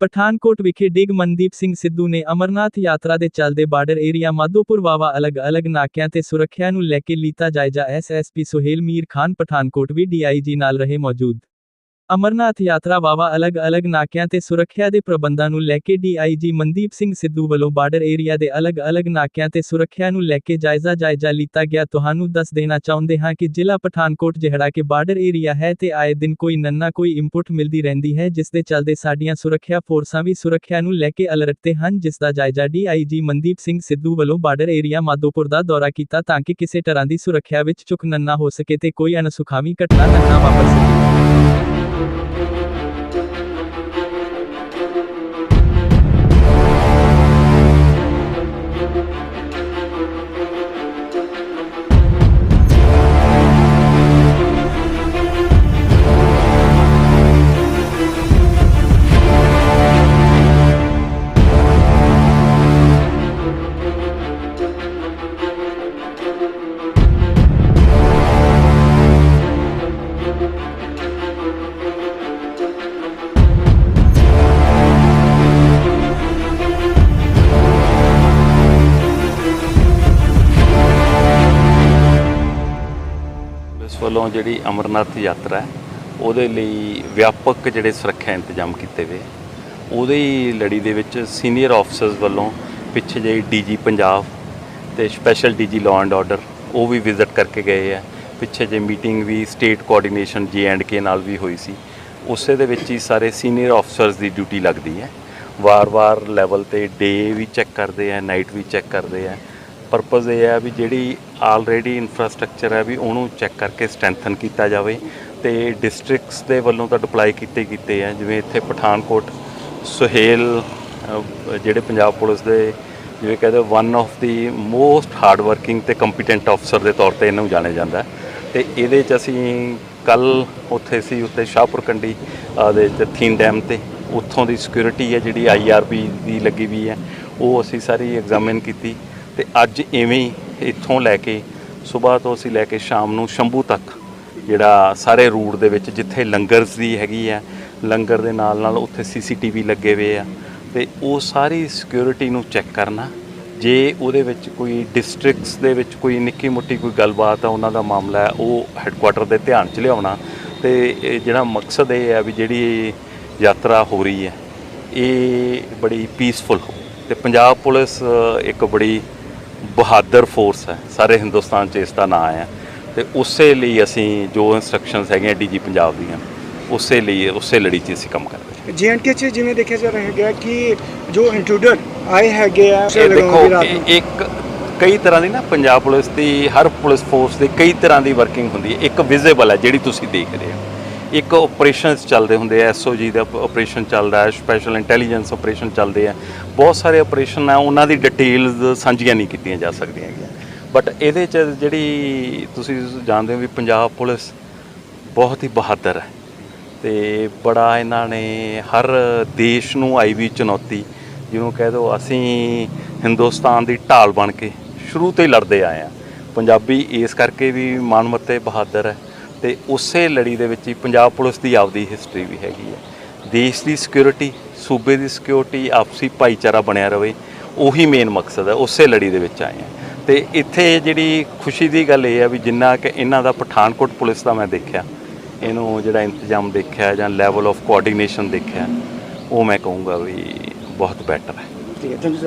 ਪਠਾਨਕੋਟ ਵਿਖੇ ਡਿਗ ਮਨਦੀਪ ਸਿੰਘ ਸਿੱਧੂ ਨੇ ਅਮਰਨਾਥ ਯਾਤਰਾ ਦੇ ਚੱਲਦੇ ਬਾਰਡਰ ਏਰੀਆ ਮਾਧੋਪੁਰ ਵਾਵਾ ਅਲੱਗ-ਅਲੱਗ ਨਾਕਿਆਂ ਤੇ ਸੁਰੱਖਿਆ ਨੂੰ ਲੈ ਕੇ ਲੀਤਾ ਜਾਇਜ਼ਾ ਐਸਐਸਪੀ ਸੁਹੇਲ ਮੀਰ ਖਾਨ ਪਠਾਨਕੋਟ ਵੀ ਡੀਆਈਜੀ ਨਾਲ ਰਹੇ ਮੌਜੂਦ। ਅਮਰਨਾਥ ਯਾਤਰਾ ਵਾਵਾ ਅਲੱਗ-ਅਲੱਗ ਨਾਕਿਆਂ ਤੇ ਸੁਰੱਖਿਆ ਦੇ ਪ੍ਰਬੰਧਾਂ ਨੂੰ ਲੈ ਕੇ ਡੀਆਈਜੀ ਮਨਦੀਪ ਸਿੰਘ ਸਿੱਧੂ ਵੱਲੋਂ ਬਾਰਡਰ ਏਰੀਆ ਦੇ ਅਲੱਗ-ਅਲੱਗ ਨਾਕਿਆਂ ਤੇ ਸੁਰੱਖਿਆ ਨੂੰ ਲੈ ਕੇ ਜਾਇਜ਼ਾ ਜਾਇਜ਼ਾ ਲੀਤਾ ਗਿਆ। ਤੁਹਾਨੂੰ ਦੱਸ ਦੇਣਾ ਚਾਹੁੰਦੇ ਹਾਂ ਕਿ ਜ਼ਿਲ੍ਹਾ ਪਠਾਨਕੋਟ ਜਿਹੜਾ ਕਿ ਬਾਰਡਰ ਏਰੀਆ ਹੈ ਤੇ ਆਏ ਦਿਨ ਕੋਈ ਨੰਨਾ ਕੋਈ ਇੰਪੁਟ ਮਿਲਦੀ ਰਹਿੰਦੀ ਹੈ, ਜਿਸ ਦੇ ਚੱਲਦੇ ਸਾਡੀਆਂ ਸੁਰੱਖਿਆ ਫੋਰਸਾਂ ਵੀ ਸੁਰੱਖਿਆ ਨੂੰ ਲੈ ਕੇ ਅਲਰਟ ਤੇ ਹਨ, ਜਿਸ ਦਾ ਜਾਇਜ਼ਾ ਡੀਆਈਜੀ ਮਨਦੀਪ ਸਿੰਘ ਸਿੱਧੂ ਵੱਲੋਂ ਬਾਰਡਰ ਏਰੀਆ ਮਾਧੋਪੁਰ ਦਾ ਦੌਰਾ ਕੀਤਾ ਤਾਂ ਕਿ ਕਿਸੇ ਤਰ੍ਹਾਂ ਦੀ ਸੁਰੱਖਿਆ ਵਿੱਚ ਚੁੱਕ ਨੰਨਾ ਹੋ ਸਕੇ ਤੇ ਕੋਈ ਅਨਸੁਖਾਵੀ ਘਟਨਾ ਨਾ ਵਾਪਰ ਸਕੇ। ਵੱਲੋਂ ਜਿਹੜੀ ਅਮਰਨਾਥ ਯਾਤਰਾ ਹੈ, ਉਹਦੇ ਲਈ ਵਿਆਪਕ ਜਿਹੜੇ ਸੁਰੱਖਿਆ ਇੰਤਜ਼ਾਮ ਕੀਤੇ ਹੋਏ ਆ। ਉਹਦੇ ਹੀ ਲੜੀ ਦੇ ਵਿੱਚ ਸੀਨੀਅਰ ਆਫੀਸਰਸ ਵੱਲੋਂ ਪਿੱਛੇ ਜਿਹੀ ਡੀਜੀ ਪੰਜਾਬ ਤੇ special DG law and order, ਉਹ ਵੀ ਵਿਜ਼ਿਟ ਕਰਕੇ ਗਏ ਆ। ਪਿੱਛੇ ਜੇ meeting we state coordination J and K ਨਾਲ ਵੀ ਹੋਈ ਸੀ। ਉਸੇ ਦੇ ਵਿੱਚ ਹੀ ਸਾਰੇ ਸੀਨੀਅਰ ਆਫੀਸਰਸ ਦੀ ਡਿਊਟੀ ਲੱਗਦੀ ਹੈ। ਵਾਰ-ਵਾਰ ਲੈਵਲ ਤੇ ਡੇ ਵੀ ਚੈੱਕ ਕਰਦੇ ਆ, ਨਾਈਟ ਵੀ ਚੈੱਕ ਕਰਦੇ ਆ। ਪਰਪਸ ਇਹ ਹੈ ਵੀ ਜਿਹੜੀ ਆਲਰੇਡੀ ਇਨਫਰਾਸਟ੍ਰਕਚਰ ਹੈ ਵੀ ਉਹਨੂੰ ਚੈੱਕ ਕਰਕੇ ਸਟਰੈਂਥਨ ਕੀਤਾ ਜਾਵੇ ਤੇ ਡਿਸਟ੍ਰਿਕਟਸ ਦੇ ਵੱਲੋਂ ਤਾਂ ਡਿਪਲਾਈ ਕੀਤੇ ਕੀਤੇ ਆ, ਜਿਵੇਂ ਇੱਥੇ ਪਠਾਨਕੋਟ, ਸੁਹੇਲ ਜਿਹੜੇ ਪੰਜਾਬ ਪੁਲਿਸ ਦੇ ਜਿਵੇਂ ਕਹਿੰਦੇ one of the most hard working ਤੇ ਕੰਪੀਟੈਂਟ ਅਫਸਰ ਦੇ ਤੌਰ ਤੇ ਇਹਨੂੰ ਜਾਣਿਆ ਜਾਂਦਾ ਹੈ। ਤੇ ਇਹਦੇ ਚ ਅਸੀਂ ਕੱਲ ਉੱਥੇ ਸੀ ਉੱਤੇ ਸ਼ਾਹਪੁਰ ਕੰਡੀ ਦੇ ਤੇ ਥੀਨ ਡੈਮ ਤੇ ਉੱਥੋਂ ਦੀ ਸਿਕਿਉਰਿਟੀ ਹੈ ਜਿਹੜੀ ਆਈਆਰਬੀ ਦੀ ਲੱਗੀ ਵੀ ਹੈ, ਉਹ ਅਸੀਂ ਸਾਰੀ ਐਗਜ਼ਾਮਿਨ ਕੀਤੀ ਤੇ ਅੱਜ ਐਵੇਂ ਹੀ ਇੱਥੋਂ ਲੈ ਕੇ ਸਵੇਰ ਤੋਂ ਅਸੀਂ ਲੈ ਕੇ ਸ਼ਾਮ ਨੂੰ ਸ਼ੰਭੂ ਤੱਕ ਜਿਹੜਾ ਸਾਰੇ ਰੂਟ ਦੇ ਵਿੱਚ ਜਿੱਥੇ ਲੰਗਰਸ ਦੀ ਹੈਗੀ ਹੈ ਲੰਗਰ ਦੇ ਨਾਲ ਨਾਲ ਉੱਥੇ ਸੀਸੀਟੀਵੀ ਲੱਗੇ ਹੋਏ ਆ ਤੇ ਉਹ ਸਾਰੀ ਸਿਕਿਉਰਿਟੀ ਨੂੰ ਚੈੱਕ ਕਰਨਾ। ਜੇ ਉਹਦੇ ਵਿੱਚ ਕੋਈ ਡਿਸਟ੍ਰਿਕਟਸ ਦੇ ਵਿੱਚ ਕੋਈ ਨਿੱਕੀ ਮੁੱਟੀ ਕੋਈ ਗੱਲਬਾਤ ਆ, ਉਹਨਾਂ ਦਾ ਮਾਮਲਾ ਹੈ, ਉਹ ਹੈੱਡਕੁਆਟਰ ਦੇ ਧਿਆਨ 'ਚ ਲਿਆਉਣਾ। ਤੇ ਜਿਹੜਾ ਮਕਸਦ ਇਹ ਹੈ ਵੀ ਜਿਹੜੀ ਯਾਤਰਾ ਹੋ ਰਹੀ ਹੈ, ਇਹ ਬੜੀ ਪੀਸਫੁਲ ਹੋ। ਤੇ ਪੰਜਾਬ ਪੁਲਿਸ ਇੱਕ ਬੜੀ ਬਹਾਦਰ ਫੋਰਸ ਹੈ। ਸਾਰੇ ਹਿੰਦੁਸਤਾਨ 'ਚ ਇਸ ਦਾ ਨਾਂ ਹੈ। ਤੇ ਉਸੇ ਲਈ ਅਸੀਂ ਜੋ ਇਨਸਟਰਕਸ਼ਨਸ ਹੈਗੀਆਂ ਡੀਜੀ ਪੰਜਾਬ ਦੀਆਂ ਉਸੇ ਲਈ ਉਸੇ ਲੜੀ 'ਚ ਅਸੀਂ ਕੰਮ ਕਰ ਰਹੇ ਹਾਂ ਜੀਐਨਕੇ ਚ ਜਿਵੇਂ ਦੇਖਿਆ ਜਾ ਰਿਹਾ ਹੈਗਾ ਕਿ ਜੋ ਇੰਟਰੂਡਰ ਆਏ ਹੈਗੇ ਆ ਇਹ ਦੇਖੋ ਇੱਕ ਕਈ ਤਰ੍ਹਾਂ ਦੀ ਨਾ ਪੰਜਾਬ ਪੁਲਿਸ ਦੀ ਹਰ ਪੁਲਿਸ ਫੋਰਸ ਦੀ ਕਈ ਤਰ੍ਹਾਂ ਦੀ ਵਰਕਿੰਗ ਹੁੰਦੀ ਹੈ। ਇੱਕ ਵਿਜ਼ੀਬਲ ਹੈ ਜਿਹੜੀ ਤੁਸੀਂ ਦੇਖ ਰਹੇ ਹੋ। ਇੱਕ ਆਪਰੇਸ਼ਨਸ ਚੱਲਦੇ ਹੁੰਦੇ ਆ ਐਸਓਜੀ ਦਾ ਆਪਰੇਸ਼ਨ ਚੱਲਦਾ ਹੈ ਸਪੈਸ਼ਲ ਇੰਟੈਲੀਜੈਂਸ ਆਪਰੇਸ਼ਨ ਚੱਲਦੇ ਆ। ਬਹੁਤ ਸਾਰੇ ਆਪਰੇਸ਼ਨ ਆ, ਉਹਨਾਂ ਦੀ ਡਿਟੇਲਸ ਸਾਂਝੀਆਂ ਨਹੀਂ ਕੀਤੀਆਂ ਜਾ ਸਕਦੀਆਂ ਹੈਗੀਆਂ। ਬਟ ਇਹਦੇ ਚ ਜਿਹੜੀ ਤੁਸੀਂ ਜਾਣਦੇ ਹੋ ਵੀ ਪੰਜਾਬ ਪੁਲਿਸ ਬਹੁਤ ਹੀ ਬਹਾਦਰ ਹੈ। ਤੇ ਬੜਾ ਇਹਨਾਂ ਨੇ ਹਰ ਦੇਸ਼ ਨੂੰ ਆਈ ਵੀ ਚੁਣੌਤੀ, ਜਿਹਨੂੰ ਕਹਿ ਦੋ ਅਸੀਂ ਹਿੰਦੁਸਤਾਨ ਦੀ ਢਾਲ ਬਣ ਕੇ ਸ਼ੁਰੂ ਤੋਂ ਹੀ ਲੜਦੇ ਆਏ ਆ। ਪੰਜਾਬੀ ਇਸ ਕਰਕੇ ਵੀ ਮਾਨਮੱਤੇ ਬਹਾਦਰ ਹੈ। ਤੇ ਉਸੇ ਲੜੀ ਦੇ ਵਿੱਚ ਹੀ ਪੰਜਾਬ ਪੁਲਿਸ ਦੀ ਆਪਦੀ ਹਿਸਟਰੀ ਵੀ ਹੈਗੀ ਹੈ। ਦੇਸ਼ ਦੀ ਸਿਕਿਉਰਿਟੀ ਸੂਬੇ ਦੀ ਸਿਕਿਉਰਿਟੀ ਆਪਸੀ ਭਾਈਚਾਰਾ ਬਣਿਆ ਰਵੇ, ਉਹੀ ਮੇਨ ਮਕਸਦ ਹੈ, ਉਸੇ ਲੜੀ ਦੇ ਵਿੱਚ ਆਏ ਆ ਤੇ ਇੱਥੇ ਜਿਹੜੀ ਖੁਸ਼ੀ ਦੀ ਗੱਲ ਇਹ ਹੈ ਵੀ ਜਿੰਨਾ ਕਿ ਇਹਨਾਂ ਦਾ ਪਠਾਨਕੋਟ ਪੁਲਿਸ ਦਾ ਮੈਂ ਦੇਖਿਆ, ਇਹਨੂੰ ਜਿਹੜਾ ਇੰਤਜ਼ਾਮ ਦੇਖਿਆ ਜਾਂ ਲੈਵਲ ਆਫ ਕੋਆਰਡੀਨੇਸ਼ਨ ਦੇਖਿਆ, ਉਹ ਮੈਂ ਕਹੂੰਗਾ ਵੀ ਬਹੁਤ ਬੈਟਰ ਹੈ। ਠੀਕ ਹੈ ਥੈਂਕ ਯੂ